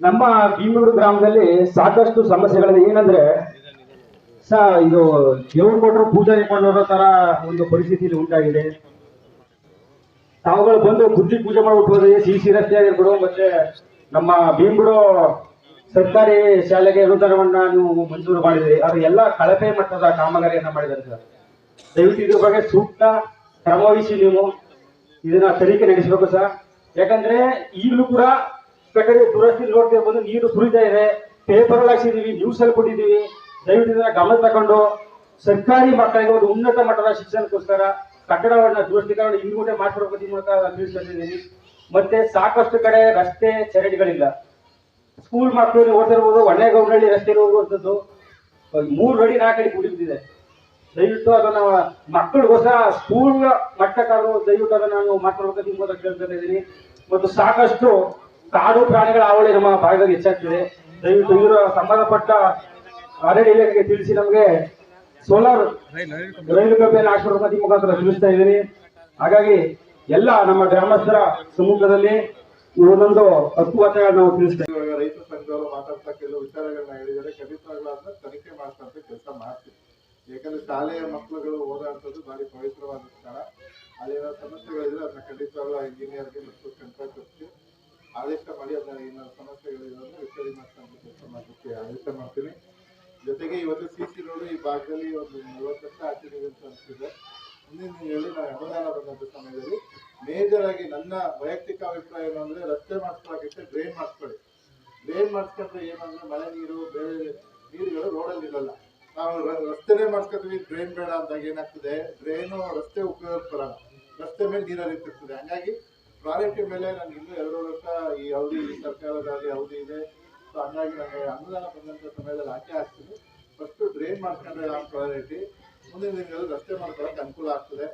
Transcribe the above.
ನಮ್ಮ ಭೀಮೂರು ಗ್ರಾಮದಲ್ಲಿ ಸಾಕಷ್ಟು ಸಮಸ್ಯೆಗಳಿದೆ. ಏನಂದ್ರೆ, ಸ, ಇದು ದೇವ್ರು ಕೊಟ್ಟರು ಪೂಜಾರಿ ಕೊಂಡೋರೋ ತರ ಒಂದು ಪರಿಸ್ಥಿತಿ ಇಲ್ಲಿ ಉಂಟಾಗಿದೆ. ತಾವುಗಳು ಬಂದು ಬುದ್ಧಿ ಪೂಜೆ ಮಾಡ್ಬಿಟ್ಟು ಸಿ ಸಿ ರಸ್ತೆ ಆಗಿರ್ಬಿಡು ಮತ್ತೆ ನಮ್ಮ ಭೀಮ್ಬಿಡು ಸರ್ಕಾರಿ ಶಾಲೆಗೆ ಅನುದಾನವನ್ನ ನೀವು ಮಂಜೂರು ಮಾಡಿದ್ರಿ ಅದು ಎಲ್ಲ ಕಳಪೆ ಮಟ್ಟದ ಕಾಮಗಾರಿಯನ್ನ ಮಾಡಿದ್ದಾರೆ ಸರ್. ದಯವಿಟ್ಟು ಇದ್ರ ಬಗ್ಗೆ ಸೂಕ್ತ ಕ್ರಮವಹಿಸಿ ನೀವು. ಇದನ್ನ ತನಿಖೆ ನಡೆಸಬೇಕು ಸರ್. ಯಾಕಂದ್ರೆ ಈಗಲೂ ಕೂಡ ಕಟ್ಟಡ ದುರಸ್ತಿ ನೋಡ್ತೀವಿ ಬಂದು ನೀರು ಸುರಿತಾ ಇದೆ. ಪೇಪರ್ ಅಲ್ಲಿ ಹಾಕ್ಸಿದೀವಿ ನ್ಯೂಸ್ ಅಲ್ಲಿ ಕೊಟ್ಟಿದ್ದೀವಿ ದಯವಿಟ್ಟು ಇದನ್ನ ಗಮನ ತಗೊಂಡು ಸರ್ಕಾರಿ ಮಕ್ಕಳಿಗೆ ಒಂದು ಉನ್ನತ ಮಟ್ಟದ ಶಿಕ್ಷಣಕ್ಕೋಸ್ಕರ ಕಟ್ಟಡವನ್ನ ದುರಸ್ತೀಕರಣ ಮುಂದೆ ಮಾಡಿಸ್ಬೇಕು ಮೂಲಕ ತಿಳಿಸ್ಕೊಟ್ಟಿದ್ದೀನಿ. ಮತ್ತೆ ಸಾಕಷ್ಟು ಕಡೆ ರಸ್ತೆ ಚರಂಡಿಗಳಿಲ್ಲ. ಸ್ಕೂಲ್ ಮಕ್ಕಳು ಓದಿರ್ಬೋದು ಒಳ್ಳೆ ಗೌಡಿ ರಸ್ತೆ ಹೋಗುವಂಥದ್ದು. ಮೂರು ಅಡಿ, ನಾಲ್ಕು ಅಡಿ ದಯವಿಟ್ಟು ಅದನ್ನ ಮಕ್ಕಳಿಗೋಸ್ಕರ ಸ್ಕೂಲ್ ಮಟ್ಟಕ್ಕಾದ್ರೂ ದಯವಿಟ್ಟು ಅದನ್ನ ನಾನು ಮಾತಾಡ್ಬೇಕು ಮೂಲಕ ಕೇಳ್ತಾ ಇದ್ದೀನಿ. ಮತ್ತು ಸಾಕಷ್ಟು ಕಾಡು ಪ್ರಾಣಿಗಳ ಹಾವಳಿ ನಮ್ಮ ಭಾಗದಲ್ಲಿ ಹೆಚ್ಚಾಗ್ತಿದೆ. ದಯವಿಟ್ಟು ಇವರು ಸಂಬಂಧಪಟ್ಟ ಅರಣ್ಯ ಇಲಾಖೆಗೆ ತಿಳಿಸಿ ನಮಗೆ ಸೋಲಾರ್ ರೈಲು ಕಬ್ಬೆಯನ್ನು ಅಂತ ಈ ಮುಖಾಂತರ ತಿಳಿಸ್ತಾ ಇದ್ದೀನಿ. ಹಾಗಾಗಿ ಎಲ್ಲ ನಮ್ಮ ಗ್ರಾಮಸ್ಥರ ಸಮ್ಮುಖದಲ್ಲಿ ಒಂದೊಂದು ಹಕ್ಕುವಚಗಳನ್ನು ನಾವು ತಿಳಿಸ್ತೇವೆ ರೈತ ಸಂಘದವರು ಮಾತಾಡ್ತಾ ಕೆಲವು ವಿಚಾರಗಳನ್ನ ಹೇಳಿದರೆ ಖಂಡಿತವಾಗ್ಲೂ ಅದನ್ನ ತನಿಖೆ ಮಾಡ್ತಾ ಕೆಲಸ ಮಾಡ್ತೀವಿ. ಯಾಕಂದ್ರೆ ಶಾಲೆಯ ಮಕ್ಕಳುಗಳು ಓದಾಡ್ತದ್ದು ಭಾರಿ ಪವಿತ್ರವಾದ ಸ್ಥಳ. ಅಲ್ಲೇನೋ ಸಮಸ್ಯೆಗಳಿದ್ರೆ ಅದನ್ನ ಖಂಡಿತವಾಗ್ಲೂ ಇಂಜಿನಿಯರ್ಗೆ ಮತ್ತು ಕಾಂಟ್ರಾಕ್ಟರ್ಸ್ಗೆ ಆದೇಶ ಮಾಡಿ ಅದರ ಏನಾದ್ರು ಸಮಸ್ಯೆಗಳಿರೋದ್ರೆ ರಿಪೇರಿ ಮಾಡ್ಕೊಂಡು ಕೆಲಸ ಮಾಡಲಿಕ್ಕೆ ಆದೇಶ ಮಾಡ್ತೀನಿ. ಜೊತೆಗೆ ಇವತ್ತು ಸಿ ಸಿ ರೋಡ್ ಈ ಭಾಗದಲ್ಲಿ ಒಂದು ನಲವತ್ತು ಲಕ್ಷ ಹಾಕಿದ್ದೀವಿ ಅಂತ ಅನಿಸಿದೆ ಮುಂದಿನ ದಿನಗಳಲ್ಲಿ ನಾನು ಅನುದಾನ ಬಂದಂಥ ಸಮಯದಲ್ಲಿ ಮೇಜರ್ ಆಗಿ ನನ್ನ ವೈಯಕ್ತಿಕ ಅಭಿಪ್ರಾಯ ಏನು ಅಂದರೆ ರಸ್ತೆ ಮಾಡಿಸ್ಕೊಳ್ಳೋಕೆ ಡ್ರೈನ್ ಮಾಡಿಸ್ಕೊಳ್ಳಿ. ಡ್ರೈನ್ ಮಾಡಿಸ್ಕೊಂಡ್ರೆ ಏನಂದ್ರೆ ಮಳೆ ನೀರು, ಬೇರೆ ನೀರುಗಳು ರೋಡಲ್ಲಿ ಇರಲ್ಲ. ನಾವು ರಸ್ತೆನೇ ಮಾಡಿಸ್ಕೊತೀವಿ ಡ್ರೈನ್ ಬೇಡ ಅಂದಾಗ ಏನಾಗ್ತದೆ? ಡ್ರೈನು ರಸ್ತೆ ಉಪಯೋಗ ಬರಲ್ಲ. ರಸ್ತೆ ಮೇಲೆ ನೀರು ಹರಿತಿರ್ತದೆ ಹಂಗಾಗಿ ಪ್ರಾಜೆಕ್ಟ್ ಮೇಲೆ ನಾನು ಇನ್ನೂ ಎರಡು ವರ್ಷ ಈ ಅವಧಿ ಸರ್ಕಾರದಲ್ಲಿ ಅವಧಿ ಇದೆ. ಸೊ ಹಂಗಾಗಿ ನನಗೆ ಅನುದಾನ ಬಂದಂತ ಸಮಯದಲ್ಲಿ ಹಾಕಿ ಹಾಕ್ತೀನಿ. ಫಸ್ಟ್ ಡ್ರೈನ್ ಮಾಡ್ಕೊಂಡ್ರೆ ಆ ಪ್ರಾಯೋರಿಟಿ ಮುಂದಿನ ದಿನಗಳಲ್ಲಿ ರಸ್ತೆ ಮಾಡ್ಕೊಳಕ್ಕೆ ಅನುಕೂಲ ಆಗ್ತದೆ.